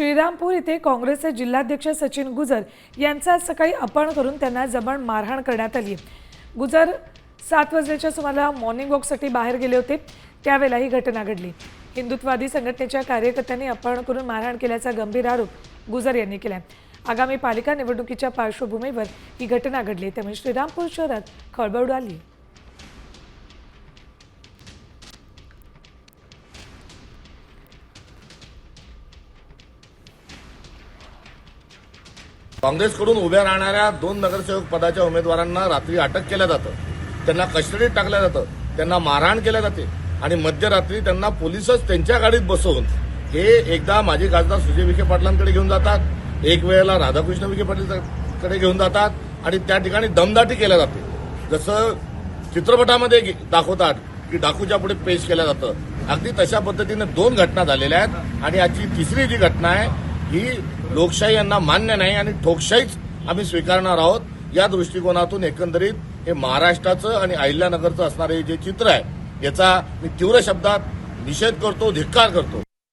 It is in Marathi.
श्रीरामपूर इथे काँग्रेसचे जिल्हाध्यक्ष सचिन गुजर यांचा आज सकाळी अपहरण करून त्यांना जबण मारहाण करण्यात आली. गुजर सात वाजल्याच्या सुमाराला मॉर्निंग वॉकसाठी बाहेर गेले होते. त्यावेळेला ही घटना घडली. हिंदुत्ववादी संघटनेच्या कार्यकर्त्यांनी अपहरण करून मारहाण केल्याचा गंभीर आरोप गुजर यांनी केला आगामी पालिका निवडणुकीच्या पार्श्वभूमीवर ही घटना घडली. त्यामुळे श्रीरामपूर शहरात खळबळ उडाली. काँग्रेसकडून उभ्या राहणाऱ्या दोन नगरसेवक पदाच्या उमेदवारांना रात्री अटक केल्या जातं. त्यांना कस्टडीत टाकलं जातं. त्यांना मारहाण केल्या जाते. आणि मध्यरात्री त्यांना पोलिसच त्यांच्या गाडीत बसवून हे एकदा माजी खासदार सुजय विखे पाटलांकडे घेऊन जातात. एक वेळेला राधाकृष्ण विखे पाटीलकडे घेऊन जातात. आणि त्या ठिकाणी दमदाटी केल्या जाते. जसं चित्रपटामध्ये दाखवतात की डाकूच्या पुढे पेश केलं जातं. अगदी तशा पद्धतीने दोन घटना झालेल्या आहेत. आणि आजची तिसरी जी घटना आहे ही लोकशाही यांना मान्य नाही आणि ठोकशाहीच आम्ही स्वीकारणार आहोत. या दृष्टिकोनातून एकंदरीत हे महाराष्ट्राचं आणि अहिल्यानगरचं असणारे जे चित्र आहे याचा मी तीव्र शब्दात निषेध करतो धिक्कार करतो.